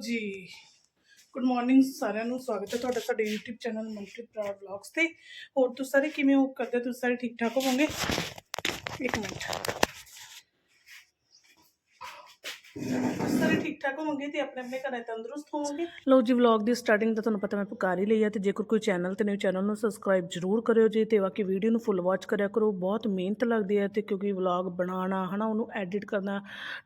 ਜੀ। Good morning ਸਾਰਿਆਂ ਨੂੰ, ਸਵਾਗਤ ਹੈ ਤੁਹਾਡਾ ਸਾਡੇ YouTube channel multi Prar vlogs ਤੇ। ਹੋਰ ਤੁਸੀਂ ਸਾਰੇ ਕਿਵੇਂ ਹੋ? ਕਰਦੇ ਹੋ? ਤੁਸੀਂ ਸਾਰੇ ਠੀਕ ਠਾਕ ਹੋਵੋਗੇ? ਇੱਕ ਮਿੰਟ ਤੁਸੀਂ ਸਾਰੇ ਠੀਕ ਠਾਕ ਹੋਵੋਗੇ ਤੇ ਆਪਣੇ ਆਪਣੇ ਘਰੇ ਤੰਦਰੁਸਤ ਹੋਵੋਗੇ? ਲੋ ਜੀ ਵਲੌਗ ਦੀ ਸਟਾਰਟਿੰਗ ਤਾਂ ਤੁਹਾਨੂੰ ਪਤਾ ਮੈਂ ਪੁਕਾਰ ਹੀ ਲਈ ਆ ਤੇ ਜੇਕਰ ਕੋਈ ਚੈਨਲ ਤੇ ਨਿਊ ਚੈਨਲ ਨੂੰ ਸਬਸਕ੍ਰਾਈਬ ਜ਼ਰੂਰ ਕਰਿਓ ਜੀ ਤੇ ਬਾਕੀ ਵੀਡੀਓ ਨੂੰ ਫੁੱਲ ਵਾਚ ਕਰਿਆ ਕਰੋ। ਬਹੁਤ ਮਿਹਨਤ ਲੱਗਦੀ ਹੈ ਤੇ ਕਿਉਂਕਿ ਵਲੌਗ ਬਣਾਉਣਾ, ਹਨਾ, ਉਹਨੂੰ ਐਡਿਟ ਕਰਨਾ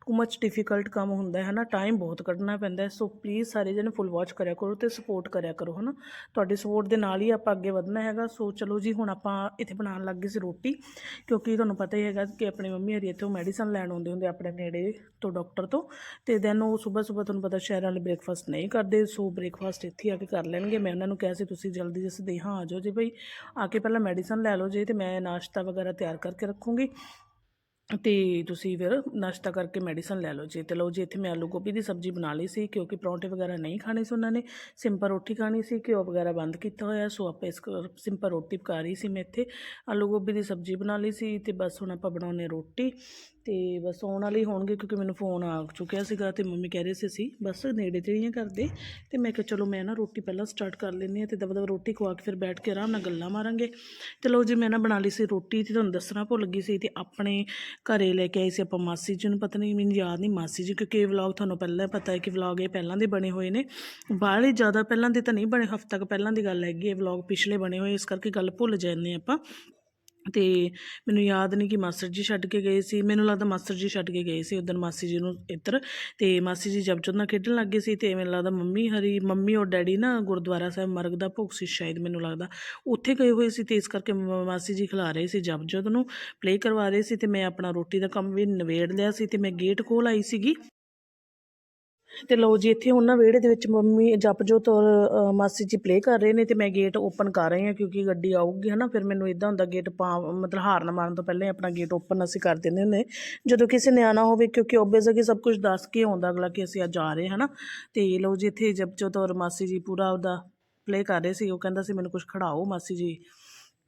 ਟੂ ਮੱਚ ਡਿਫਿਕਲਟ ਕੰਮ ਹੁੰਦਾ ਹੈ, ਹਨਾ ਟਾਈਮ ਬਹੁਤ ਕੱਢਣਾ ਪੈਂਦਾ ਸੋ ਪਲੀਜ਼ ਸਾਰੇ ਜਣੇ ਫੁੱਲ ਵਾਚ ਕਰਿਆ ਕਰੋ ਤੇ ਸਪੋਰਟ ਕਰਿਆ ਕਰੋ, ਹਨਾ। ਤੁਹਾਡੀ ਸਪੋਰਟ ਦੇ ਨਾਲ ਹੀ ਆਪਾਂ ਅੱਗੇ ਵਧਣਾ ਹੈਗਾ। ਸੋ ਚਲੋ ਜੀ, ਹੁਣ ਆਪਾਂ ਇੱਥੇ ਬਣਾਉਣ ਲੱਗ ਗਏ ਸੀ ਰੋਟੀ ਕਿਉਂਕਿ ਤੁਹਾਨੂੰ ਪਤਾ ਹੀ ਹੈਗਾ ਕਿ ਆਪਣੀ ਮੰਮੀ ਹਰੀ ਇੱਥੋਂ ਮੈਡੀਸਨ ਲੈਣ ਆਉਂਦੇ ਹੁੰਦੇ ਆਪਣੇ ਨੇੜੇ ਤੋਂ ਡਾਕਟਰ ਤੋਂ। ਤੇ ਦੈਨ ਉਹ ਸਵੇਰ ਸਵੇਰ ਤੁਹਾਨੂੰ ਪਤਾ ਸ਼ਹਿਰਾਂ ਵਾਲੇ ਬ੍ਰੇਕਫਾਸਟ ਨਹੀਂ ਕਰਦੇ, ਸੋ ਬ੍ਰੇਕਫਾਸਟ ਇੱਥੇ ਆ ਕੇ ਕਰ ਲੈਣਗੇ। ਮੈਂ ਉਹਨਾਂ ਨੂੰ ਕਿਹਾ ਸੀ, ਤੁਸੀਂ ਜਲਦੀ ਜਿਸ ਦੇ ਹਾਂ ਆ ਜਾਓ ਜੀ ਭਈ ਆ ਕੇ ਪਹਿਲਾਂ ਮੈਡੀਸਨ ਲੈ ਲਓ ਜੀ ਤੇ ਮੈਂ ਨਾਸ਼ਤਾ ਵਗੈਰਾ ਤਿਆਰ ਕਰਕੇ ਰੱਖੂੰਗੀ। ਤੇ ਤੁਸੀਂ ਫਿਰ ਨਾਸ਼ਤਾ ਕਰਕੇ ਮੈਡੀਸਨ ਲੈ ਲਓ ਜੀ। ਤੇ ਲਓ ਜੀ, ਇੱਥੇ ਮੈਂ ਆਲੂ ਗੋਭੀ ਦੀ ਸਬਜ਼ੀ ਬਣਾ ਲਈ ਸੀ, ਕਿਉਂਕਿ ਪਰੌਂਠੇ ਵਗੈਰਾ ਨਹੀਂ ਖਾਣੇ ਸੀ ਉਹਨਾਂ ਨੇ। ਸਿੰਪਲ ਰੋਟੀ ਖਾਣੀ ਸੀ, ਘਿਓ ਵਗੈਰਾ ਬੰਦ ਕੀਤਾ ਹੋਇਆ, ਸੋ ਆਪਾਂ ਇਸ ਸਿੰਪਲ ਰੋਟੀ ਪਕਾ ਰਹੀ ਸੀ ਮੈਂ ਇੱਥੇ। ਆਲੂ ਗੋਭੀ ਦੀ ਸਬਜ਼ੀ ਬਣਾ ਲਈ ਸੀ ਤੇ ਬਸ ਹੁਣ ਆਪਾਂ ਬਣਾਉਣੇ ਰੋਟੀ। ਤੇ ਬਸ ਆਉਣ ਵਾਲੇ ਹੋਣਗੇ ਕਿਉਂਕਿ ਮੈਨੂੰ ਫੋਨ ਆ ਚੁੱਕਿਆ ਸੀਗਾ ਤੇ ਮੰਮੀ ਕਹਿ ਰਹੇ ਸੀ ਅਸੀਂ ਬਸ ਨੇੜੇ ਤੇ ਹੀ ਕਰਦੇ ਤੇ ਮੈਂ ਕਿਹਾ ਚਲੋ ਮੈਂ ਨਾ ਰੋਟੀ ਪਹਿਲਾਂ ਸਟਾਰਟ ਕਰ ਲੈਂਦੀ ਹਾਂ ਤੇ ਦਬ ਦਬ ਰੋਟੀ ਖਵਾ ਕੇ ਫਿਰ ਬੈਠ ਕੇ ਆਰਾਮ ਨਾਲ ਗੱਲਾਂ ਮਾਰਾਂਗੇ। ਚਲੋ ਜੀ ਮੈਂ ਨਾ ਬਣਾ ਲਈ ਸੀ ਰੋਟੀ ਤੇ ਤੁਹਾਨੂੰ ਦੱਸਣਾ ਭੁੱਲ ਗਈ ਸੀ ਤੇ ਆਪਣੇ ਘਰੇ ਲੈ ਕੇ ਆਏ ਸੀ ਆਪਾਂ ਮਾਸੀ ਜੀ ਨੂੰ। ਪਤਾ ਨਹੀਂ, ਮੈਨੂੰ ਯਾਦ ਨਹੀਂ ਮਾਸੀ ਜੀ ਕਿਉਂਕਿ ਇਹ ਵਲੌਗ ਤੁਹਾਨੂੰ ਪਹਿਲਾਂ ਪਤਾ ਹੈ ਕਿ ਵਲੌਗ ਇਹ ਪਹਿਲਾਂ ਦੇ ਬਣੇ ਹੋਏ ਨੇ। ਬਾਹਲੇ ਜ਼ਿਆਦਾ ਪਹਿਲਾਂ ਦੇ ਤਾਂ ਨਹੀਂ ਬਣੇ, ਹਫ਼ਤਾ ਕੁ ਪਹਿਲਾਂ ਦੀ ਗੱਲ ਹੈਗੀ ਇਹ ਵਲੌਗ ਪਿਛਲੇ ਬਣੇ ਹੋਏ, ਇਸ ਕਰਕੇ ਗੱਲ ਭੁੱਲ ਜਾਂਦੇ ਆਪਾਂ। ਅਤੇ ਮੈਨੂੰ ਯਾਦ ਨਹੀਂ ਕਿ ਮਾਸਟਰ ਜੀ ਛੱਡ ਕੇ ਗਏ ਸੀ। ਮੈਨੂੰ ਲੱਗਦਾ ਮਾਸਟਰ ਜੀ ਛੱਡ ਕੇ ਗਏ ਸੀ ਉਦੋਂ ਮਾਸੀ ਜੀ ਨੂੰ ਇੱਧਰ। ਅਤੇ ਮਾਸੀ ਜੀ ਜਬਜੋਤ ਨਾਲ ਖੇਡਣ ਲੱਗ ਗਏ ਸੀ ਅਤੇ ਮੈਨੂੰ ਲੱਗਦਾ ਮੰਮੀ ਹਰੀ, ਮੰਮੀ ਔਰ ਡੈਡੀ ਨਾ ਗੁਰਦੁਆਰਾ ਸਾਹਿਬ ਮਰਗ ਦਾ ਭੋਗ ਸੀ ਸ਼ਾਇਦ ਮੈਨੂੰ ਲੱਗਦਾ। ਉੱਥੇ ਗਏ ਹੋਏ ਸੀ ਅਤੇ ਇਸ ਕਰਕੇ ਮ- ਮਾਸੀ ਜੀ ਖਿਲਾ ਰਹੇ ਸੀ ਜਬਜੋਤ ਨੂੰ ਪਲੇ ਕਰਵਾ ਰਹੇ ਸੀ ਅਤੇ ਮੈਂ ਆਪਣਾ ਰੋਟੀ ਦਾ ਕੰਮ ਵੀ ਨਿਬੇੜ ਲਿਆ ਸੀ ਅਤੇ ਮੈਂ ਗੇਟ ਖੋਲ ਆਈ ਸੀਗੀ। ਤੇ ਲਓ ਜੀ ਇੱਥੇ ਹੁਣ ਨਾ ਵਿਹੜੇ ਦੇ ਵਿੱਚ ਮੰਮੀ ਜਪਜੋਤ ਔਰ ਅ, ਮਾਸੀ ਜੀ ਪਲੇ ਕਰ ਰਹੇ ਨੇ ਤੇ ਮੈਂ ਗੇਟ ਓਪਨ ਕਰ ਰਹੀ ਹਾਂ ਕਿਉਂਕਿ ਗੱਡੀ ਆਊਗੀ ਹਨਾ। ਫਿਰ ਮੈਨੂੰ ਇਦਾਂ ਹੁੰਦਾ ਗੇਟ ਪਾ ਮਤਲਬ ਹਾਰਨ ਮਾਰਨ ਤੋਂ ਪਹਿਲਾਂ ਆਪਣਾ ਗੇਟ ਓਪਨ ਅਸੀਂ ਕਰ ਦਿੰਦੇ ਹੁੰਦੇ ਜਦੋਂ ਕਿਸੇ ਨੇ ਆਣਾ ਹੋਵੇ ਕਿਉਂਕਿ ਓਬਵੀਅਸ ਹੈ ਕਿ ਸਭ ਕੁਝ ਦੱਸ ਕੇ ਆਉਂਦਾ ਅਗਲਾ ਕਿ ਅਸੀਂ ਅੱਜ ਆ ਰਹੇ ਹਨਾ। ਤੇ ਲਓ ਜੀ ਇੱਥੇ ਜਪਜੋਤ ਔਰ ਮਾਸੀ ਜੀ ਪੂਰਾ ਉਹਦਾ ਪਲੇ ਕਰ ਰਹੇ ਸੀ ਉਹ ਕਹਿੰਦਾ ਸੀ ਮੈਨੂੰ ਕੁਝ ਖੜਾਓ ਮਾਸੀ ਜੀ।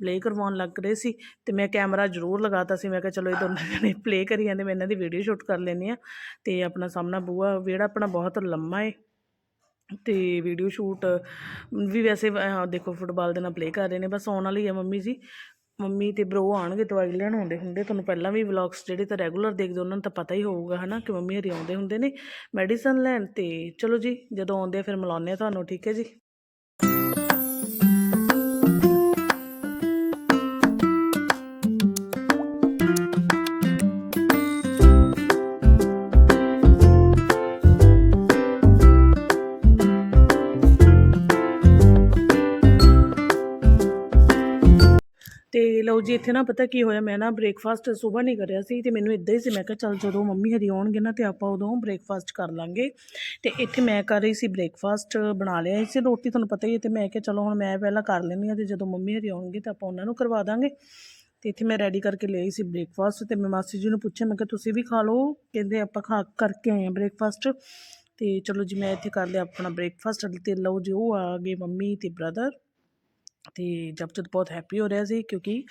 ਪਲੇ ਕਰਵਾਉਣ ਲੱਗ ਰਹੇ ਸੀ ਤੇ ਮੈਂ ਕੈਮਰਾ ਜ਼ਰੂਰ ਲਗਾਤਾ ਸੀ। ਮੈਂ ਕਿਹਾ ਚਲੋ ਇਹ ਦੋਨੋਂ ਜਣੇ ਪਲੇ ਕਰੀ ਜਾਂਦੇ, ਮੈਂ ਇਹਨਾਂ ਦੀ ਵੀਡੀਓ ਸ਼ੂਟ ਕਰ ਲੈਂਦੀ ਆ ਤੇ ਆਪਣਾ ਸਾਹਮਣਾ ਬੂਆ ਵਿਹੜਾ ਆਪਣਾ ਬਹੁਤ ਲੰਮਾ ਏ ਤੇ ਵੀਡੀਓ ਸ਼ੂਟ ਵੀ ਵੈਸੇ ਦੇਖੋ ਫੁੱਟਬਾਲ ਦੇ ਨਾਲ ਪਲੇ ਕਰ ਰਹੇ ਨੇ, ਬਸ ਆਉਣ ਵਾਲੀ ਹੈ ਮੰਮੀ ਜੀ। ਮੰਮੀ ਤੇ ਬ్రో ਆਣਗੇ ਦਵਾਈ ਲੈਣ ਆਉਂਦੇ ਹੁੰਦੇ, ਤੁਹਾਨੂੰ ਪਹਿਲਾਂ ਵੀ ਵਲੌਗਸ ਜਿਹੜੇ ਤਾਂ ਰੈਗੂਲਰ ਦੇਖਦੇ ਉਹਨਾਂ ਨੂੰ ਤਾਂ ਪਤਾ ਹੀ ਹੋਊਗਾ, ਹਨਾ, ਕਿ ਮੰਮੀ ਹਰੀ ਆਉਂਦੇ ਹੁੰਦੇ ਨੇ ਮੈਡੀਸਨ ਲੈਣ ਤੇ। ਚਲੋ ਜੀ, ਜਦੋਂ ਆਉਂਦੇ ਆ ਫਿਰ ਮਿਲਾਉਂਦੇ ਆ ਤੁਹਾਨੂੰ, ਠੀਕ ਹੈ ਜੀ। ਲਓ ਜੀ, ਇੱਥੇ ਨਾ ਪਤਾ ਕੀ ਹੋਇਆ, ਮੈਂ ਨਾ ਬ੍ਰੇਕਫਾਸਟ ਸਵੇਰ ਨਹੀਂ ਕਰਿਆ ਸੀ ਤੇ ਮੈਨੂੰ ਇਦਾਂ ਹੀ ਸੀ, ਮੈਂ ਕਿਹਾ ਚੱਲ ਜਦੋਂ ਮੰਮੀ ਹਰੀ ਆਉਣਗੇ ਨਾ ਤੇ ਆਪਾਂ ਉਦੋਂ ਬ੍ਰੇਕਫਾਸਟ ਕਰ ਲਾਂਗੇ। ਤੇ ਇੱਥੇ ਮੈਂ ਕਰ ਰਹੀ ਸੀ ਬ੍ਰੇਕਫਾਸਟ ਬਣਾ ਲਿਆ ਸੀ ਰੋਟੀ, ਤੁਹਾਨੂੰ ਪਤਾ ਹੀ ਹੈ, ਤੇ ਮੈਂ ਕਿਹਾ ਚਲੋ ਹੁਣ ਮੈਂ ਪਹਿਲਾਂ ਕਰ ਲੈਂਦੀ ਹਾਂ ਤੇ ਜਦੋਂ ਮੰਮੀ ਹਰੀ ਆਉਣਗੇ ਤਾਂ ਆਪਾਂ ਉਹਨਾਂ ਨੂੰ ਕਰਵਾ ਦਾਂਗੇ। ਤੇ ਇੱਥੇ ਮੈਂ ਰੈਡੀ ਕਰਕੇ ਲਈ ਸੀ ਬ੍ਰੇਕਫਾਸਟ ਤੇ ਮੈਂ ਮਾਸੀ ਜੀ ਨੂੰ ਪੁੱਛਿਆ, ਮੈਂ ਕਿਹਾ ਤੁਸੀਂ ਵੀ ਖਾ ਲਓ, ਕਹਿੰਦੇ ਆਪਾਂ ਖਾ ਕਰਕੇ ਆਏ ਹਾਂ ਬ੍ਰੇਕਫਾਸਟ ਤੇ ਚਲੋ ਜੀ ਮੈਂ ਇੱਥੇ ਕਰ ਲਿਆ ਆਪਣਾ ਬ੍ਰੇਕਫਾਸਟ ਤੇ ਲਓ ਜੀ ਉਹ ਆ ਗਏ ਮੰਮੀ ਤੇ ਬ੍ਰਦਰ ਤੇ ਜਪਜੋਤ ਬਹੁਤ ਹੈਪੀ ਹੋ ਰਿਹਾ ਸੀ ਕਿਉਂਕਿ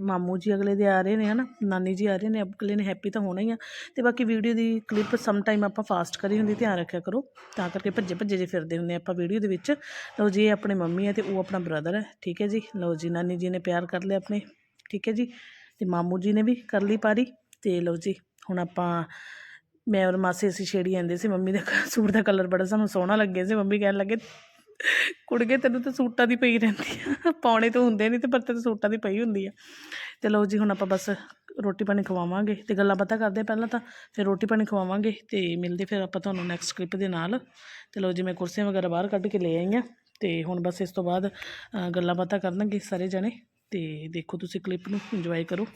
ਮਾਮੂ ਜੀ ਅਗਲੇ ਦੇ ਆ ਰਹੇ ਨੇ ਹੈ ਨਾ ਨਾਨੀ ਜੀ ਆ ਰਹੇ ਨੇ ਅਗਲੇ ਨੇ ਹੈਪੀ ਤਾਂ ਹੋਣਾ ਹੀ ਆ। ਅਤੇ ਬਾਕੀ ਵੀਡੀਓ ਦੀ ਕਲਿੱਪ ਸਮ ਟਾਈਮ ਆਪਾਂ ਫਾਸਟ ਕਰੀ ਹੁੰਦੀ, ਧਿਆਨ ਰੱਖਿਆ ਕਰੋ। ਤਾਂ ਕਰਕੇ ਭੱਜੇ ਭੱਜੇ ਜੇ ਫਿਰਦੇ ਹੁੰਦੇ ਆਪਾਂ ਵੀਡੀਓ ਦੇ ਵਿੱਚ। ਲਓ ਜੀ, ਇਹ ਆਪਣੇ ਮੰਮੀ ਹੈ ਅਤੇ ਉਹ ਆਪਣਾ ਬ੍ਰਦਰ ਹੈ ਠੀਕ ਹੈ ਜੀ? ਲਓ ਜੀ, ਨਾਨੀ ਜੀ ਨੇ ਪਿਆਰ ਕਰ ਲਿਆ ਆਪਣੇ, ਠੀਕ ਹੈ ਜੀ? ਅਤੇ ਮਾਮੂ ਜੀ ਨੇ ਵੀ ਕਰ ਲਈ ਪਾਰੀ। ਅਤੇ ਲਓ ਜੀ, ਹੁਣ ਆਪਾਂ, ਮੈਂ ਔਰ ਮਾਸੀ ਅਸੀਂ ਛੇੜੀ ਜਾਂਦੇ ਸੀ ਮੰਮੀ ਦੇ ਸੂਟ ਦਾ ਕਲਰ ਬੜਾ ਸਾਨੂੰ ਸੋਹਣਾ ਲੱਗਿਆ ਸੀ। ਮੰਮੀ ਕਹਿਣ ਲੱਗੇ ਕੁੜਗੇ ਤੈਨੂੰ ਤਾਂ ਸੂਟਾਂ ਦੀ ਪਈ ਰਹਿੰਦੀ ਆ। ਪਾਉਣੇ ਤਾਂ ਹੁੰਦੇ ਨਹੀਂ ਤੇ ਪਰ ਤੈਨੂੰ ਸੂਟਾਂ ਦੀ ਪਈ ਹੁੰਦੀ ਆ। ਚਲੋ ਜੀ, ਹੁਣ ਆਪਾਂ ਬਸ ਰੋਟੀ ਪਾਣੀ ਖਵਾਵਾਂਗੇ ਤੇ ਗੱਲਾਂ ਬਾਤਾਂ ਕਰਦੇ ਪਹਿਲਾਂ ਤਾਂ, ਫਿਰ ਰੋਟੀ ਪਾਣੀ ਖਵਾਵਾਂਗੇ ਤੇ ਮਿਲਦੇ ਫਿਰ ਆਪਾਂ ਤੁਹਾਨੂੰ ਨੈਕਸਟ ਕਲਿੱਪ ਦੇ ਨਾਲ। ਤੇ ਲਓ ਜੀ, ਮੈਂ ਕੁਰਸੀਆਂ ਵਗੈਰਾ ਬਾਹਰ ਕੱਢ ਕੇ ਲੈ ਆਈ ਹਾਂ ਤੇ ਹੁਣ ਬਸ ਇਸ ਤੋਂ ਬਾਅਦ ਗੱਲਾਂ ਬਾਤਾਂ ਕਰਨਗੇ ਸਾਰੇ ਜਣੇ ਤੇ ਦੇਖੋ ਤੁਸੀਂ ਕਲਿੱਪ ਨੂੰ ਇੰਜੋਏ ਕਰੋ।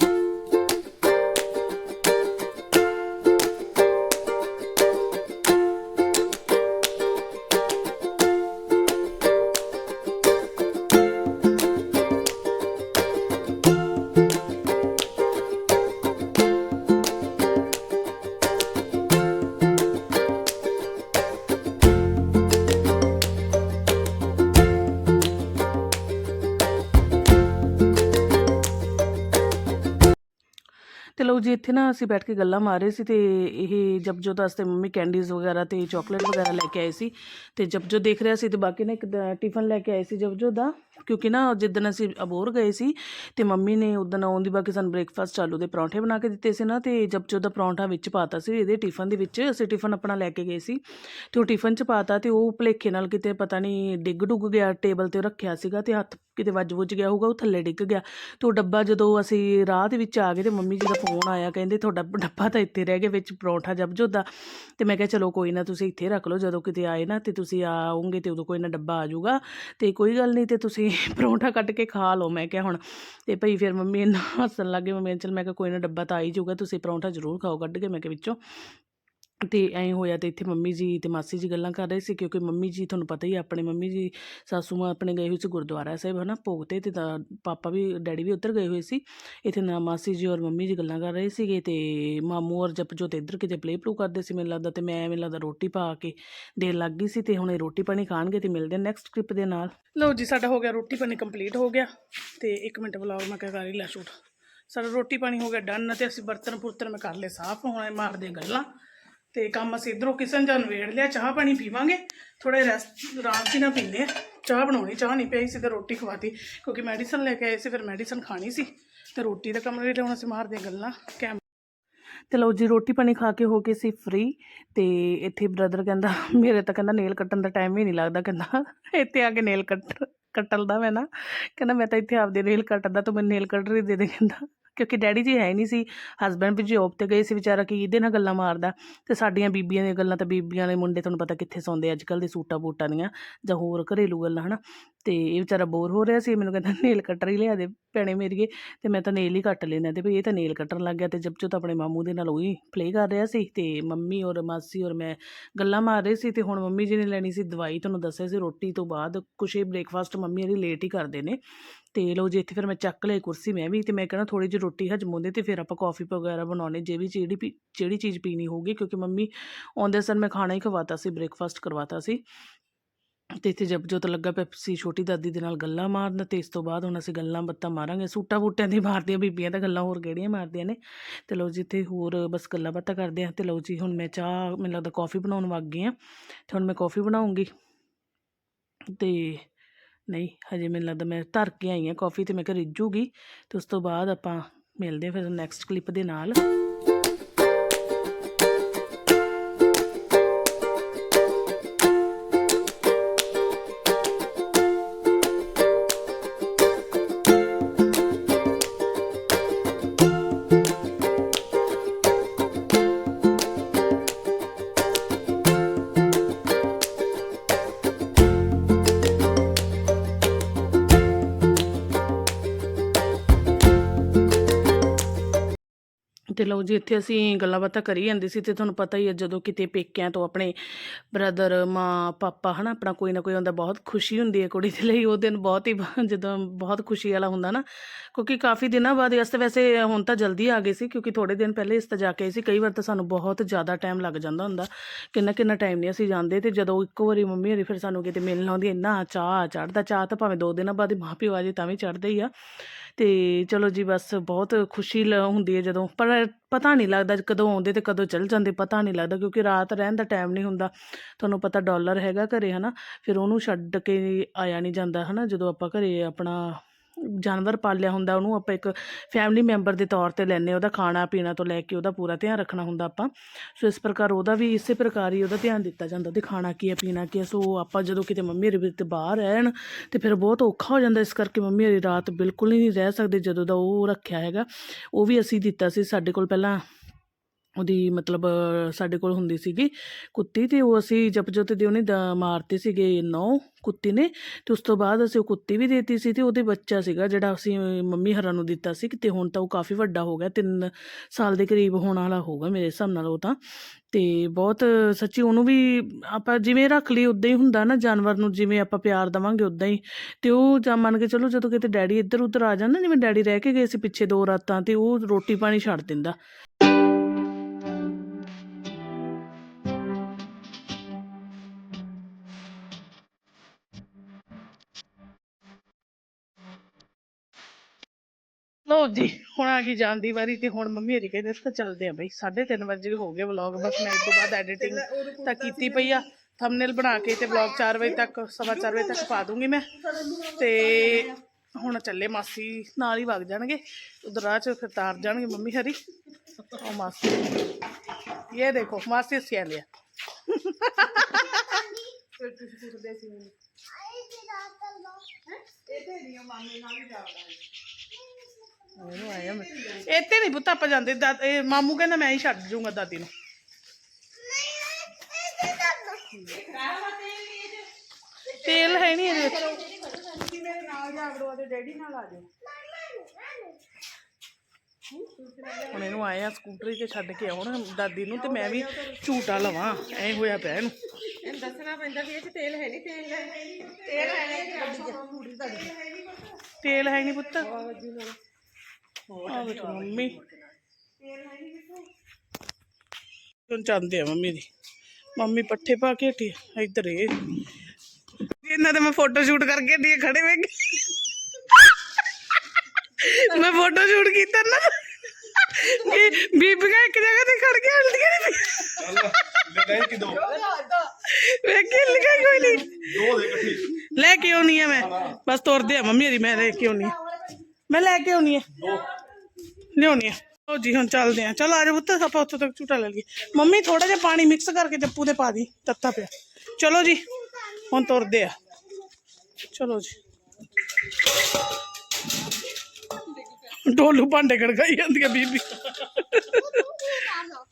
ਇੱਥੇ ਨਾ ਅਸੀਂ ਬੈਠ ਕੇ ਗੱਲਾਂ ਮਾਰ ਰਹੇ ਸੀ ਤੇ ਇਹ ਜਪਜੋਤ ਵਾਸਤੇ ਮੰਮੀ ਕੈਂਡੀਜ਼ ਵਗੈਰਾ ਤੇ ਚਾਕਲੇਟ ਵਗੈਰਾ ਲੈ ਕੇ ਆਏ ਸੀ ਤੇ ਜਪਜੋਤ ਦੇਖ ਰਿਹਾ ਸੀ ਤੇ ਬਾਕੀ ਨੇ ਇੱਕ ਟਿਫਨ ਲੈ ਕੇ ਆਏ ਸੀ ਜਪਜੋਤ ਦਾ। ਕਿਉਂਕਿ ਨਾ ਜਿੱਦਣ ਅਸੀਂ ਅਬੋਰ ਗਏ ਸੀ ਤੇ ਮੰਮੀ ਨੇ ਉਦੋਂ ਆਉਣ ਦੀ ਬਾਕੀ ਸਾਨੂੰ ਬ੍ਰੇਕਫਾਸਟ ਚਾਲੂ ਦੇ ਪਰੌਂਠੇ ਬਣਾ ਕੇ ਦਿੱਤੇ ਸੀ ਨਾ ਤੇ ਜਪਜੋਤ ਦਾ ਪਰੌਂਠਾ ਵਿੱਚ ਪਾਤਾ ਸੀ ਇਹਦੇ ਟਿਫਨ ਦੇ ਵਿੱਚ, ਅਸੀਂ ਟਿਫਨ ਆਪਣਾ ਲੈ ਕੇ ਗਏ ਸੀ ਤੇ ਉਹ ਟਿਫਨ ਚ ਪਾਤਾ ਤੇ ਉਹ ਭਲੇਖੇ ਨਾਲ ਕਿਤੇ ਪਤਾ ਨਹੀਂ ਡਿੱਗ ਡੁੱਗ ਗਿਆ ਟੇਬਲ ਤੇ ਰੱਖਿਆ ਸੀਗਾ ਤੇ ਹੱਥ ਕਿਤੇ ਵੱਜ ਵੁੱਜ ਗਿਆ ਹੋਊਗਾ, ਉਹ ਥੱਲੇ ਡਿੱਗ ਗਿਆ। ਤੇ ਉਹ ਡੱਬਾ ਜਦੋਂ ਅਸੀਂ ਰਾਹ ਦੇ ਵਿੱਚ ਆ ਗਏ ਤੇ ਮੰਮੀ ਜੀ ਦਾ ਫੋਨ ਆਇਆ, ਕਹਿੰਦੇ ਤੁਹਾਡਾ ਡੱਬਾ ਤਾਂ ਇੱਥੇ ਰਹਿ ਗਿਆ ਵਿੱਚ ਪਰੌਂਠਾ ਜਪਜੋਤ ਦਾ ਤੇ ਮੈਂ ਕਿਹਾ ਚਲੋ ਕੋਈ ਨਾ ਤੁਸੀਂ ਇੱਥੇ ਰੱਖ ਲਓ, ਜਦੋਂ ਕਿਤੇ ਆਏ ਨਾ ਤੇ ਤੁਸੀਂ ਆਉਂਗੇ ਤੇ ਉਦੋਂ ਕੋਈ ਨਾ ਡੱਬਾ ਆ ਜਾਊਗਾ। ਤੇ ਕੋਈ ਗੱਲ ਨਹੀਂ ਤੇ ਤੁਸੀਂ ਪਰੌਂਠਾ ਕੱਟ ਕੇ ਖਾ ਲਓ। ਮੈਂ ਕਿਹਾ ਹੁਣ ਤੇ ਭਈ ਫਿਰ ਮੰਮੀ ਇੰਨਾ ਹੱਸਣ ਲੱਗੇ ਮੰਮੀ ਨੇ ਚਲ ਮੈਂ ਕਿਹਾ ਕੋਈ ਨਾ ਡੱਬਾ ਤਾਂ ਆ ਹੀ ਜਾਊਗਾ। ਤੁਸੀਂ ਪਰੌਂਠਾ ਜ਼ਰੂਰ ਖਾਓ ਕੱਢ ਕੇ। ਮੈਂ ਕਿਹਾ ਵਿੱਚੋਂ ਅਤੇ ਐਂ ਹੋਇਆ ਅਤੇ ਇੱਥੇ ਮੰਮੀ ਜੀ ਅਤੇ ਮਾਸੀ ਜੀ ਗੱਲਾਂ ਕਰ ਰਹੇ ਸੀ ਕਿਉਂਕਿ ਮੰਮੀ ਜੀ ਤੁਹਾਨੂੰ ਪਤਾ ਹੀ ਆ, ਆਪਣੇ ਮੰਮੀ ਜੀ ਸਾਸੂ ਮਾਂ ਆਪਣੇ ਗਏ ਹੋਏ ਸੀ ਗੁਰਦੁਆਰਾ ਸਾਹਿਬ ਹਨਾ ਭੋਗ ਤੇ ਅਤੇ ਤਾਂ ਪਾਪਾ ਵੀ ਡੈਡੀ ਵੀ ਉੱਧਰ ਗਏ ਹੋਏ ਸੀ। ਇੱਥੇ ਨਾ ਮਾਸੀ ਜੀ ਔਰ ਮੰਮੀ ਜੀ ਗੱਲਾਂ ਕਰ ਰਹੇ ਸੀਗੇ ਅਤੇ ਮਾਮੂ ਔਰ ਜਪਜੋ ਤੇ ਇੱਧਰ ਕਿਤੇ ਪਲੇ ਪਲੂ ਕਰਦੇ ਸੀ ਮੈਨੂੰ ਲੱਗਦਾ ਅਤੇ ਮੈਂ ਮੈਨੂੰ ਲੱਗਦਾ ਰੋਟੀ ਪਾ ਕੇ ਦੇਰ ਲੱਗ ਗਈ ਸੀ ਅਤੇ ਹੁਣ ਇਹ ਰੋਟੀ ਪਾਣੀ ਖਾਣਗੇ ਅਤੇ ਮਿਲਦੇ ਨੈਕਸਟ ਕਲਿੱਪ ਦੇ ਨਾਲ। ਲਓ ਜੀ ਸਾਡਾ ਹੋ ਗਿਆ ਰੋਟੀ ਪਾਣੀ ਕੰਪਲੀਟ ਹੋ ਗਿਆ ਅਤੇ ਇੱਕ ਮਿੰਟ ਵਲੌਗ ਮੈਂ ਕਿਹਾ ਕਰ ਹੀ ਲੈ ਸ਼ੂਟ ਸਾਡਾ ਰੋਟੀ ਪਾਣੀ ਹੋ ਗਿਆ ਡਨ ਅਤੇ ਅਸੀਂ ਬਰਤਨ ਬੁਰਤਨ ਮੈਂ ਕਰ ਲਏ ਸਾਫ਼ ਹੁਣ ਇਹ ਮਾਰਦੇ ਗੱਲਾਂ। ਤੇ ਕੰਮ ਅਸੀਂ ਇਧਰੋਂ ਕਿਸਨ ਜਾਂ ਵੇੜ ਲਿਆ, ਚਾਹ ਪਾਣੀ ਪੀਵਾਂਗੇ। ਥੋੜੇ ਰੈਸਟ ਆਰਾਮ ਸੀ ਨਾ ਪੀਂਦੇ ਆ। ਚਾਹ ਬਣਾਉਣੀ, ਚਾਹ ਨਹੀਂ ਪਈ ਸੀ ਤੇ ਰੋਟੀ ਖਵਾਤੀ, ਕਿਉਂਕਿ ਮੈਡੀਸਨ ਲੈ ਕੇ ਆਏ ਸੀ, ਫਿਰ ਮੈਡੀਸਨ ਖਾਣੀ ਸੀ। ਤੇ ਰੋਟੀ ਦਾ ਕਮਰੇ ਲਈ ਹੁਣ ਅਸੀਂ ਮਾਰਦੇ ਗੱਲਾਂ, ਕੈਮ ਤੇ ਲਓ ਜੀ, ਰੋਟੀ ਪਾਣੀ ਖਾ ਕੇ ਹੋ ਕੇ ਸੀ ਫ੍ਰੀ ਤੇ ਇੱਥੇ ਬ੍ਰਦਰ ਕਹਿੰਦਾ, ਮੇਰੇ ਤਾਂ ਕਹਿੰਦਾ ਨੇਲ ਕੱਟਣ ਦਾ ਟਾਈਮ ਹੀ ਨਹੀਂ ਲੱਗਦਾ, ਕਹਿੰਦਾ, ਇੱਥੇ ਆ ਕੇ ਨੇਲ ਕੱਟ ਕੱਟਲਦਾ ਮੈਂ ਨਾ। ਕਹਿੰਦਾ, ਮੈਂ ਤਾਂ ਇੱਥੇ ਆਪਦੇ ਨੇਲ ਕੱਟਦਾ, ਤੂੰ ਮੈਨੂੰ ਨੇਲ ਕੱਟਰ ਹੀ ਦੇ ਦੇ, ਕਹਿੰਦਾ। ਕਿਉਂਕਿ ਡੈਡੀ ਜੀ ਹੈ ਹੀ ਨਹੀਂ ਸੀ ਹਸਬੈਂਡ ਵੀ ਜੋਬ ਤੇ ਗਏ ਸੀ ਵਿਚਾਰਾ ਕਿ ਇਹਦੇ ਨਾਲ ਗੱਲਾਂ ਮਾਰਦਾ, ਤੇ ਸਾਡੀਆਂ ਬੀਬੀਆਂ ਦੀਆਂ ਗੱਲਾਂ ਤਾਂ ਬੀਬੀਆਂ ਵਾਲੇ ਮੁੰਡੇ ਤੁਹਾਨੂੰ ਪਤਾ ਕਿੱਥੇ ਸੌਂਦੇ ਅੱਜ ਕੱਲ੍ਹ ਦੇ ਸੂਟਾਂ ਬੂਟਾਂ ਦੀਆਂ, ਜਾਂ ਹੋਰ ਘਰੇਲੂ ਗੱਲਾਂ, ਹਨਾ? ਤੇ ਇਹ ਵਿਚਾਰਾ ਬੋਰ ਹੋ ਰਿਹਾ ਸੀ ਮੈਨੂੰ ਕਹਿੰਦਾ, ਨੇਲ ਕੱਟਰ ਹੀ ਲਿਆ ਦੇ ਭੈਣੇ ਮੇਰੀਏ, ਤੇ ਮੈਂ ਤਾਂ ਨੇਲ ਹੀ ਕੱਟ ਲੈਣਾ ਤੇ ਭਈ ਇਹ ਤਾਂ ਨੇਲ ਕੱਟਣ ਲੱਗ ਗਿਆ, ਤੇ ਜਪਚੋ ਤਾਂ ਆਪਣੇ ਮਾਮੂ ਦੇ ਨਾਲ ਉਹੀ ਪਲੇ ਕਰ ਰਿਹਾ ਸੀ, ਤੇ ਮੰਮੀ ਔਰ ਮਾਸੀ ਔਰ ਮੈਂ ਗੱਲਾਂ ਮਾਰ ਰਹੇ ਸੀ, ਤੇ ਹੁਣ ਮੰਮੀ ਜੀ ਨੇ ਲੈਣੀ ਸੀ ਦਵਾਈ, ਤੁਹਾਨੂੰ ਦੱਸਿਆ ਸੀ ਰੋਟੀ ਤੋਂ ਬਾਅਦ, ਕੁਛ ਇਹ ਬ੍ਰੇਕਫਾਸਟ ਮੰਮੀ ਇਹਦੀ ਲੇਟ ਹੀ ਕਰਦੇ ਨੇ ਤੇ ਲਓ ਜੀ ਇੱਥੇ ਫਿਰ ਮੈਂ ਚੱਕ ਲਈ ਕੁਰਸੀ ਮੈਂ ਵੀ ਤੇ ਮੈਂ ਕਹਿਣਾ ਥੋੜੀ ਜਿਹੀ ਰੋਟੀ ਹਜਮ ਹੁੰਦੀ ਤੇ ਫਿਰ ਆਪਾਂ ਕਾਫੀ ਵਗੈਰਾ ਬਣਾਉਣੇ ਜੇ ਵੀ ਜਿਹੜੀ ਪੀ- ਜਿਹੜੀ ਚੀਜ਼ ਪੀਣੀ ਹੋਊਗੀ ਕਿਉਂਕਿ ਮੰਮੀ ਆਉਂਦੇ ਸਨ ਮੈਂ ਖਾਣਾ ਹੀ ਖਵਾਤਾ ਸੀ ਬ੍ਰੇਕਫਾਸਟ ਕਰਵਾਤਾ ਸੀ ਤੇ ਇੱਥੇ ਜਪਜੋਤ ਲੱਗਾ ਪੈਪਸੀ ਛੋਟੀ ਦਾਦੀ ਦੇ ਨਾਲ ਗੱਲਾਂ ਮਾਰਨ ਤੇ ਇਸ ਤੋਂ ਬਾਅਦ ਹੁਣ ਅਸੀਂ ਗੱਲਾਂ ਬੱਤਾਂ ਮਾਰਾਂਗੇ ਸੂਟਾਂ ਬੂਟਿਆਂ ਦੀ ਮਾਰਦੀਆਂ ਬੀਬੀਆਂ ਤਾਂ ਗੱਲਾਂ ਹੋਰ ਕਿਹੜੀਆਂ ਮਾਰਦੀਆਂ ਨੇ ਤੇ ਲਓ ਜੀ ਇੱਥੇ ਹੋਰ ਬਸ ਗੱਲਾਂ ਬਾਤਾਂ ਕਰਦੇ ਆ ਤੇ ਲਓ ਜੀ ਹੁਣ ਮੈਂ ਚਾਹ ਮੈਨੂੰ ਲੱਗਦਾ ਕਾਫੀ ਬਣਾਉਣ ਵਗ ਗਈ ਆ ਤੇ ਹੁਣ ਮੈਂ ਕਾਫੀ ਬਣਾਉਂਗੀ ਤੇ ਨਹੀਂ, ਹਜੇ ਮੈਨੂੰ ਲੱਗਦਾ ਮੈਂ ਧਰ ਕੇ ਆਈ ਹਾਂ ਕਾਫੀ ਤੇ ਮੈਂ ਕਿਹਾ ਰਿੱਝੂਗੀ ਤੇ ਉਸ ਤੋਂ ਬਾਅਦ ਆਪਾਂ ਮਿਲਦੇ ਆ ਫਿਰ ਨੈਕਸਟ ਕਲਿੱਪ ਦੇ ਨਾਲ। ਤੇ ਲਓ ਜੀ, ਇੱਥੇ ਅਸੀਂ ਗੱਲਾਂ ਬਾਤਾਂ ਕਰੀ ਜਾਂਦੇ ਸੀ ਤੇ ਤੁਹਾਨੂੰ ਪਤਾ ਹੀ ਹੈ, ਜਦੋਂ ਕਿਤੇ ਪੇਕਿਆਂ ਤੋਂ ਆਪਣੇ ਬ੍ਰਦਰ ਮਾਂ, ਪਾਪਾ, ਹਨਾ, ਆਪਣਾ ਕੋਈ ਨਾ ਕੋਈ ਹੁੰਦਾ ਬਹੁਤ ਖੁਸ਼ੀ ਹੁੰਦੀ ਹੈ ਕੁੜੀ ਦੇ ਲਈ, ਉਹ ਦਿਨ ਬਹੁਤ ਹੀ ਜਦੋਂ ਬਹੁਤ ਖੁਸ਼ੀ ਵਾਲਾ ਹੁੰਦਾ ਨਾ, ਕਿਉਂਕਿ ਕਾਫੀ ਦਿਨਾਂ ਬਾਅਦ ਇਸ ਤਾਂ ਵੈਸੇ ਹੁਣ ਤਾਂ ਜਲਦੀ ਆ ਗਏ ਸੀ, ਕਿਉਂਕਿ ਥੋੜੇ ਦਿਨ ਪਹਿਲੇ ਇਸ ਤਾਂ ਜਾ ਕੇ ਆਏ ਸੀ, ਕਈ ਵਾਰ ਤਾਂ ਸਾਨੂੰ ਬਹੁਤ ਜ਼ਿਆਦਾ ਟਾਈਮ ਲੱਗ ਜਾਂਦਾ ਹੁੰਦਾ, ਕਿੰਨਾ ਕਿੰਨਾ ਟਾਈਮ ਨਹੀਂ ਅਸੀਂ ਜਾਂਦੇ ਤੇ ਜਦੋਂ ਇੱਕੋ ਵਾਰੀ ਮੰਮੀ ਹੋਰੀ ਫਿਰ ਸਾਨੂੰ ਕਿਤੇ ਮਿਲਣ ਆਉਂਦੀ ਇੰਨਾ ਚਾਹ ਚੜਦਾ ਚਾਹ ਤਾਂ ਭਾਵੇਂ ਦੋ ਦਿਨਾਂ ਬਾਅਦ ਮਾਂ ਪਿਓ ਆ ਜੇ ਤਾਂ ਵੀ ਚੜਦਾ ਹੀ ਆ ਅਤੇ ਚਲੋ ਜੀ ਬਸ ਬਹੁਤ ਖੁਸ਼ੀ ਲ- ਹੁੰਦੀ ਹੈ ਜਦੋਂ, ਪਰ ਪਤਾ ਨਹੀਂ ਲੱਗਦਾ ਕਦੋਂ ਆਉਂਦੇ ਅਤੇ ਕਦੋਂ ਚਲ ਜਾਂਦੇ, ਪਤਾ ਨਹੀਂ ਲੱਗਦਾ ਕਿਉਂਕਿ ਰਾਤ ਰਹਿਣ ਦਾ ਟਾਈਮ ਨਹੀਂ ਹੁੰਦਾ। ਤੁਹਾਨੂੰ ਪਤਾ ਡਾਲਰ ਹੈਗਾ ਘਰੇ ਨਾ ਫਿਰ ਉਹਨੂੰ ਛੱਡ ਕੇ ਆਇਆ ਨਹੀਂ ਜਾਂਦਾ ਹੈ ਨਾ ਜਦੋਂ ਆਪਾਂ ਘਰੇ ਆਪਣਾ ਜਾਨਵਰ ਪਾਲਿਆ ਹੁੰਦਾ, ਉਹਨੂੰ ਆਪਾਂ ਇੱਕ ਫੈਮਿਲੀ ਮੈਂਬਰ ਦੇ ਤੌਰ ਤੇ ਲੈਨੇ ਉਹਦਾ ਖਾਣਾ ਪੀਣਾ ਤੋਂ ਲੈ ਕੇ ਉਹਦਾ ਪੂਰਾ ਧਿਆਨ ਰੱਖਣਾ ਹੁੰਦਾ ਆਪਾਂ। ਸੋ ਇਸ ਪ੍ਰਕਾਰ ਉਹਦਾ ਵੀ ਇਸੇ ਪ੍ਰਕਾਰ ਹੀ ਉਹਦਾ ਧਿਆਨ ਦਿੱਤਾ ਜਾਂਦਾ, ਉਹਦੇ ਖਾਣਾ ਕੀ ਹੈ, ਪੀਣਾ ਕੀ ਹੈ। ਸੋ ਆਪਾਂ ਜਦੋਂ ਕਿਤੇ ਮੰਮੀ ਹੋਰੀ ਤੇ ਬਾਹਰ ਰਹਿਣ, ਤੇ ਫਿਰ ਬਹੁਤ ਔਖਾ ਹੋ ਜਾਂਦਾ ਇਸ ਕਰਕੇ ਮੰਮੀ ਹੋਰੀ ਰਾਤ ਬਿਲਕੁਲ ਹੀ ਨਹੀਂ ਰਹਿ ਸਕਦੇ ਜਦੋਂ ਦਾ ਉਹ ਰੱਖਿਆ ਹੈਗਾ। ਉਹ ਵੀ ਅਸੀਂ ਦਿੱਤਾ ਸੀ, ਸਾਡੇ ਕੋਲ ਪਹਿਲਾਂ ਉਹਦੀ ਮਤਲਬ ਸਾਡੇ ਕੋਲ ਹੁੰਦੀ ਸੀਗੀ ਕੁੱਤੀ ਤੇ ਉਹ ਅਸੀਂ ਜਪਜੋਤ ਦੇ ਉਹਨੇ ਮਾਰਤੇ ਸੀਗੇ ਨੌ ਕੁੱਤੀ ਨੇ ਤੇ ਉਸ ਤੋਂ ਬਾਅਦ ਅਸੀਂ ਉਹ ਕੁੱਤੀ ਵੀ ਦੇਤੀ ਸੀ ਤੇ ਉਹਦੇ ਬੱਚਾ ਸੀਗਾ ਜਿਹੜਾ ਅਸੀਂ ਮੰਮੀ ਹਰਾਂ ਨੂੰ ਦਿੱਤਾ ਸੀ ਤੇ ਹੁਣ ਤਾਂ ਉਹ ਕਾਫੀ ਵੱਡਾ ਹੋ ਗਿਆ 3 ਸਾਲ ਦੇ ਕਰੀਬ ਹੋਣ ਵਾਲਾ ਹੋਊਗਾ ਮੇਰੇ ਹਿਸਾਬ ਨਾਲ ਉਹ ਤਾਂ। ਤੇ ਬਹੁਤ ਸੱਚੀ ਉਹਨੂੰ ਵੀ ਆਪਾਂ ਜਿਵੇਂ ਰੱਖ ਲਈ ਉਦਾਂ ਹੀ ਹੁੰਦਾ ਨਾ ਜਾਨਵਰ ਨੂੰ, ਜਿਵੇਂ ਆਪਾਂ ਪਿਆਰ ਦਵਾਂਗੇ ਉਦਾਂ ਹੀ। ਤੇ ਉਹ ਜਾਂ ਮੰਨ ਕੇ ਚਲੋ ਜਦੋਂ ਕਿਤੇ ਡੈਡੀ ਇੱਧਰ ਉੱਧਰ ਆ ਜਾਂਦਾ, ਜਿਵੇਂ ਡੈਡੀ ਰਹਿ ਕੇ ਗਏ ਸੀ ਪਿੱਛੇ ਦੋ ਰਾਤਾਂ ਤੇ ਉਹ ਰੋਟੀ ਪਾਣੀ ਛੱਡ ਦਿੰਦਾ। ਜੀ ਹੁਣ ਆ ਗਈ ਜਾਣ ਦੀ ਵਾਰੀ ਤੇ ਹੁਣ ਮੰਮੀ ਹਰੀ ਕਹਿੰਦੇ ਤਾਂ ਚੱਲਦੇ ਆ ਬਈ 3:30 ਵਜੇ ਹੋ ਗਏ ਵਲੌਗ ਬਸ ਮੈਂ ਇਸ ਤੋਂ ਬਾਅਦ ਐਡੀਟਿੰਗ ਤਾਂ ਕੀਤੀ ਪਈ ਆ। ਥੰਬਨੇਲ ਬਣਾ ਕੇ ਤੇ ਵਲੌਗ 4 ਵਜੇ ਤੱਕ ਸਵਾ ਚਾਰ ਵਜੇ ਤੱਕ ਪਾ ਦੂੰਗੀ ਮੈਂ। ਤੇ ਹੁਣ ਚੱਲੇ ਮਾਸੀ ਨਾਲ ਹੀ ਵਗ ਜਾਣਗੇ। ਉਧਰ ਰਾਹ ਚ ਫਿਰ ਤਾਰ ਜਾਣਗੇ ਮੰਮੀ ਹਰੀ। ਉਹ ਮਾਸੀ ਇਹ ਦੇਖੋ ਮਾਸੀ ਸੀ ਆਂਦੇ ਆ ਉਹਨੂੰ ਆਇਆ ਮੈਂ। ਇੱਥੇ ਨਹੀਂ ਪੁੱਤ ਆਪਾਂ ਜਾਂਦੇ ਦਾ- ਇਹ ਮਾਮੂ ਕਹਿੰਦਾ ਮੈਂ ਹੀ ਛੱਡ ਜੂੰਗਾ ਦਾਦੀ ਨੂੰ। ਤੇਲ ਹੈ ਨਹੀਂ ਇਹਦੇ ਵਿੱਚ। ਮੇਰੇ ਨਾਲ ਜਾਗੜੋ ਦੇ ਡੈਡੀ ਨਾਲ ਆ ਜਾਓ ਹੁਣ ਇਹਨੂੰ ਆਏ ਆ ਸਕੂਟਰੀ ਤੇ ਛੱਡ ਕੇ ਆਉਣ ਦਾਦੀ ਨੂੰ ਤੇ ਮੈਂ ਵੀ ਝੂਟਾ ਲਵਾਂ ਐ ਹੋਇਆ ਪਿਆ ਇਹਨੂੰ। ਇਹਨੂੰ ਦੱਸਣਾ ਪੈਂਦਾ ਵੀ ਇਹ ਚ ਤੇਲ ਹੈ ਨਹੀਂ ਤੇਲ ਹੈ ਤੇਲ ਹੈ ਨਹੀਂ। ਤੇਲ ਹੈ ਨਹੀਂ ਪੁੱਤ। ਆ ਵੇਖੋ ਮੰਮੀ। ਹੁਣ ਚਾਹੁੰਦੇ ਆ ਮੰਮੀ ਦੀ। ਮੰਮੀ ਪੱਠੇ ਪਾ ਕੇ ਹਟੀ। ਇੱਧਰ ਇਹ। ਇਹਨਾਂ ਦੇ ਮੈਂ ਫੋਟੋ ਸ਼ੂਟ ਕਰਕੇ ਹਟੀ ਖੜੇ ਵੇਖ ਮੈਂ ਫੋਟੋ ਸ਼ੂਟ ਕੀਤਾ ਨਾ। ਕਿ ਬੀਬੀਆਂ ਇੱਕ ਜਗ੍ਹਾ ਤੇ ਖੜ ਕੇ ਹਲਦੀਆਂ ਨੇ ਲੈ ਕਿ ਦੋ। ਵੇਖ ਕੇ ਕੋਈ ਨਹੀਂ ਦੋ ਦੇ ਇਕੱਠੇ। ਲੈ ਕੇ ਆਉਣੀ ਆ ਮੈਂ। ਬਸ ਤੁਰਦੇ ਆ ਮੰਮੀ ਹਰੀ ਮੈਂ ਲੈ ਕੇ ਆਉਣੀ ਆ। ਮੈਂ ਲੈ ਕੇ ਆਉਣੀ ਆ। ਲਿਆਉਣੀ ਆ। ਲਓ ਜੀ ਹੁਣ ਚੱਲਦੇ ਆ। ਚਲ ਆ ਜਾ ਪੁੱਤ ਆਪਾਂ ਉੱਥੋਂ ਤੱਕ ਝੂਟਾ ਲੈ ਲਈਏ। ਮੰਮੀ ਥੋੜਾ ਜਿਹਾ ਪਾਣੀ ਮਿਕਸ ਕਰਕੇ ਚੱਪੂ ਦੇ ਪਾ ਦੀ ਤੱਤਾ ਪਿਆ। ਚਲੋ ਜੀ ਹੁਣ ਤੁਰਦੇ ਆ। ਚਲੋ ਜੀ। ਢੋਲੂ ਭਾਂਡੇ ਖੜਕਾਈ ਜਾਂਦੀਆਂ ਬੀਬੀ।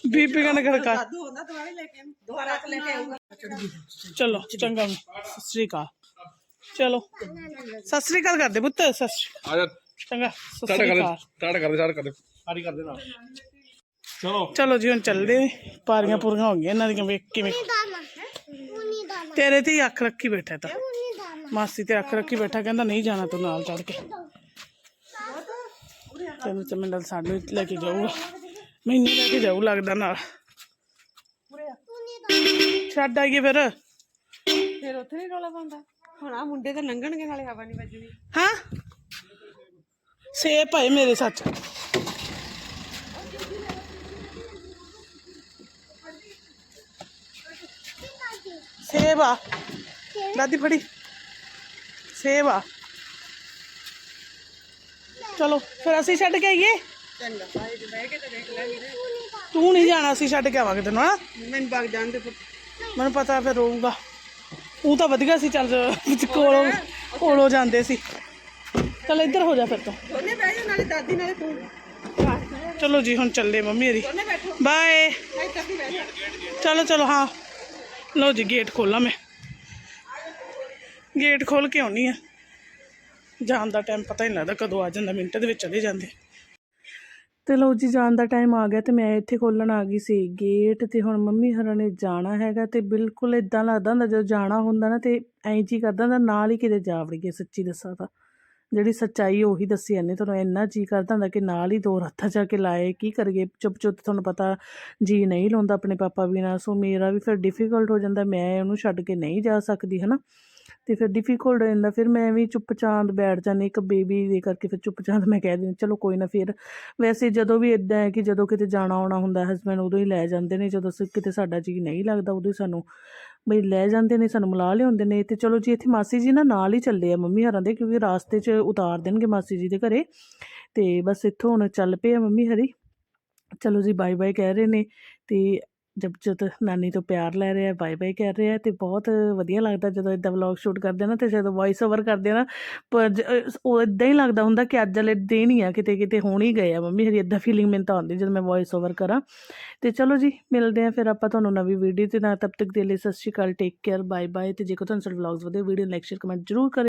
ਬੀਬੀ ਕਹਿੰਦੇ ਖੜਕਾ ਦਾਦੂ ਹੁੰਦਾ ਦੁਆਰੇ ਲੈ ਕੇ ਆਉਂ ਦੁਆਰਾ ਲੈ ਕੇ ਆਊਗਾ। ਚਲੋ ਚੰਗਾ। ਸਤਿ ਸ੍ਰੀ ਅਕਾਲ। ਚਲੋ। ਸਤਿ ਸ੍ਰੀ ਅਕਾਲ ਕਰਦੇ ਪੁੱਤ ਸਤਿ ਸ੍ਰੀ ਆ ਜਾ। ਚੰਗਾ ਸਤਿ ਸਟਾਰਟ ਸ੍ਰੀ ਕਰ ਦੇ ਅਕਾਲ। ਸਟਾਰਟ ਕਰ ਦੇ ਸਟਾਰਟ ਕਰ ਦੇ। ਸਾਰੀ ਕਰ ਦੇ ਨਾਲ ਚਲੋ। ਚਲੋ ਜੀ ਹੁਣ ਚੱਲਦੇ। ਪਾਰੀਆਂ ਪੂਰੀਆਂ ਹੋ ਗਈਆਂ ਇਹਨਾਂ ਦੀਆਂ ਵੇਖ ਕਿਵੇਂ ਤੇਰੇ ਤੇ ਹੀ ਅੱਖ ਰੱਖੀ ਬੈਠਾ ਤਾਂ। ਮਾਸੀ ਤੇ ਅੱਖ ਰੱਖੀ ਬੈਠਾ ਕਹਿੰਦਾ ਨਹੀਂ ਜਾਣਾ ਤੂੰ ਨਾਲ ਚੜ ਕੇ। ਤੈਨੂੰ ਤੇ ਮੈਨੂੰ ਸਾਨੂੰ ਲੈ ਕੇ ਜਾਊਗਾ। ਮੈਨੂੰ ਲੈ ਕੇ ਜਾਊ ਲੱਗਦਾ ਨਾਲ। ਛੱਡ ਆਈਏ ਫਿਰ। ਫਿਰ ਉੱਥੇ ਨਹੀਂ ਰੌਲਾ ਪਾਉਂਦਾ। ਹੁਣ ਆ ਮੁੰਡੇ ਤਾਂ ਲੰਘਣਗੇ ਨਾਲੇ ਹਵਾ ਨਹੀਂ ਵੱਜਣੀ। ਹਾਂ? ਸੇਬ ਭਾਈ ਮੇਰੇ ਸੱਚ ਸੇਬ ਆ ਦਾਦੀ ਫੜੀ ਸੇਬ ਆ ਚਲੋ ਫਿਰ ਅਸੀਂ ਛੱਡ ਕੇ ਆਈਏ ਚੰਗਾ ਬਾਈ ਜੀ ਬਹਿ ਕੇ ਤੇ ਦੇਖ ਲਾਂਗੇ ਤੂੰ ਨਹੀਂ ਜਾਣਾ ਅਸੀਂ ਛੱਡ ਕੇ ਆਵਾਂਗੇ ਤੈਨੂੰ ਹਾਂ ਮੈਨੂੰ ਵਗ ਜਾਣ ਦੇ ਪੁੱਤ ਮੈਨੂੰ ਪਤਾ ਫਿਰ ਰਹੂਗਾ ਉਹ ਤਾਂ ਵਧੀਆ ਸੀ ਚੱਲ ਵਿੱਚ ਕੋਲੋਂ ਕੋਲੋਂ ਜਾਂਦੇ ਸੀ ਚੱਲ ਇੱਧਰ ਹੋ ਜਾ ਫਿਰ ਤੋਂ। ਉਹਨੇ ਬਹਿ ਜਾ ਨਾਲੇ ਦਾਦੀ ਨਾਲੇ ਤੂੰ। ਚਲੋ ਜੀ ਹੁਣ ਚੱਲੇ ਮੰਮੀ ਬੈਠੋ। ਬਾਏ ਚਲੋ ਚਲੋ ਹਾਂ। ਲਓ ਜੀ ਗੇਟ ਖੋਲਾਂ ਮੈਂ। ਗੇਟ ਖੋਲ ਕੇ ਆਉਣੀ ਆ। ਜਾਣ ਦਾ ਟਾਈਮ ਪਤਾ ਹੀ ਨਹੀਂ ਲੱਗਦਾ ਕਦੋਂ ਆ ਜਾਂਦਾ ਮਿੰਟ ਦੇ ਵਿੱਚ ਚਲੇ ਜਾਂਦੇ। ਤੇ ਲਓ ਜੀ ਜਾਣ ਦਾ ਟਾਈਮ ਆ ਗਿਆ ਤੇ ਮੈਂ ਇੱਥੇ ਖੋਲਣ ਆ ਗਈ ਸੀ ਗੇਟ ਤੇ। ਹੁਣ ਮੰਮੀ ਹਰਾਂ ਨੇ ਜਾਣਾ ਹੈਗਾ ਤੇ ਬਿਲਕੁਲ ਇਦਾਂ ਲੱਗਦਾ ਹੁੰਦਾ ਜਦੋਂ ਜਾਣਾ ਹੁੰਦਾ ਨਾ ਤੇ ਐਂ ਜੀ ਕਰਦਾ ਹੁੰਦਾ ਨਾਲ ਹੀ ਕਿਤੇ ਜਾ ਵੜੀਏ ਸੱਚੀ ਦੱਸਾਂ ਤਾਂ। ਜਿਹੜੀ ਸੱਚਾਈ ਉਹੀ ਦੱਸੀ ਜਾਂਦੇ ਤੁਹਾਨੂੰ ਇੰਨਾ ਜੀ ਕਰਦਾ ਹੁੰਦਾ ਕਿ ਨਾਲ ਹੀ ਦੋ ਹੱਥਾਂ ਜਾ ਕੇ ਲਾਏ, ਕੀ ਕਰੀਏ? ਚੁੱਪ ਚੁੱਪ ਤੁਹਾਨੂੰ ਪਤਾ ਜੀ ਨਹੀਂ ਲਾਉਂਦਾ ਆਪਣੇ ਪਾਪਾ ਬਿਨਾਂ। ਸੋ ਮੇਰਾ ਵੀ ਫਿਰ ਡਿਫਿਕਲਟ ਹੋ ਜਾਂਦਾ, ਮੈਂ ਉਹਨੂੰ ਛੱਡ ਕੇ ਨਹੀਂ ਜਾ ਸਕਦੀ, ਹਨਾ? ਤੇ ਫਿਰ ਡਿਫਿਕਲਟ ਹੋ ਜਾਂਦਾ, ਫਿਰ ਮੈਂ ਵੀ ਚੁੱਪਚਾਂਦ ਬੈਠ ਜਾਂਦੀ, ਇੱਕ ਬੇਬੀ ਦੇ ਕਰਕੇ ਫਿਰ ਚੁੱਪਚਾਂਦ ਮੈਂ ਕਹਿ ਦਿੰਦੀ, ਚਲੋ ਕੋਈ ਨਾ ਫਿਰ। ਵੈਸੇ ਜਦੋਂ ਵੀ ਇਦਾਂ ਹੈ ਕਿ ਜਦੋਂ ਕਿਤੇ ਜਾਣਾ ਆਉਣਾ ਹੁੰਦਾ ਹਸਬੰਡ ਉਦੋਂ ਹੀ ਲੈ ਜਾਂਦੇ ਨੇ, ਜਦੋਂ ਸ- ਕਿਤੇ ਸਾਡਾ ਜੀ ਨਹੀਂ ਲੱਗਦਾ, ਉਦੋਂ ਹੀ ਸਾਨੂੰ ਬਈ ਲੈ ਜਾਂਦੇ ਨੇ, ਸਾਨੂੰ ਮਿਲਾ ਲਿਆਉਂਦੇ ਨੇ ਤੇ ਚਲੋ ਜੀ, ਇੱਥੇ ਮਾਸੀ ਜੀ ਨਾ ਨਾਲ ਹੀ ਚੱਲੇ ਆ ਮੰਮੀ ਹਰਾਂ ਦੇ, ਕਿਉਂਕਿ ਰਾਸਤੇ 'ਚ ਉਤਾਰ ਦੇਣਗੇ ਮਾਸੀ ਜੀ ਦੇ ਘਰੇ। ਤੇ ਬਸ ਇੱਥੋਂ ਹੁਣ ਚੱਲ ਪਏ ਆ ਮੰਮੀ ਹਰੀ। ਚਲੋ ਜੀ ਬਾਏ ਬਾਏ ਕਹਿ ਰਹੇ ਨੇ ਤੇ ਜਬ ਜਦ ਨਾਨੀ ਤੋਂ ਪਿਆਰ ਲੈ ਰਿਹਾ, ਬਾਏ ਬਾਏ ਕਹਿ ਰਿਹਾ ਅਤੇ ਬਹੁਤ ਵਧੀਆ ਲੱਗਦਾ ਜਦੋਂ ਇੱਦਾਂ ਵਲੌਗ ਸ਼ੂਟ ਕਰਦੇ ਨਾ ਤੇ ਜਦੋਂ ਵੌਇਸ ਓਵਰ ਕਰਦੇ ਆ ਨਾ, ਪਰ ਜ- ਉਹ ਇੱਦਾਂ ਹੀ ਲੱਗਦਾ ਹੁੰਦਾ ਕਿ ਅੱਜ ਵਾਲੇ ਦਿਨ ਹੀ ਆ, ਕਿਤੇ ਕਿਤੇ ਹੋਣ ਹੀ ਗਏ ਆ ਮੰਮੀ ਹਰੀ ਇੱਦਾਂ ਫੀਲਿੰਗ ਮੈਨੂੰ ਤਾਂ ਆਉਂਦੀ ਜਦੋਂ ਮੈਂ ਵੌਇਸ ਓਵਰ ਕਰਾਂ। ਅਤੇ ਚਲੋ ਜੀ, ਮਿਲਦੇ ਆ ਫਿਰ ਆਪਾਂ ਤੁਹਾਨੂੰ ਨਵੀਂ ਵੀਡੀਓ ਤੇ ਨਾ ਤਬ ਤੱਕ ਦੇ ਲਈ Sat Shri Akal take care bye bye ਅਤੇ ਜੇਕਰ ਤੁਹਾਨੂੰ ਸਾਡੇ ਵਲੌਗਸ ਵਧੀਆ ਵੀਡੀਓ ਲਾਈਕ ਸ਼ੇਅਰ ਕਮੈਂਟ ਜ਼ਰੂਰ ਕਰਿਓ।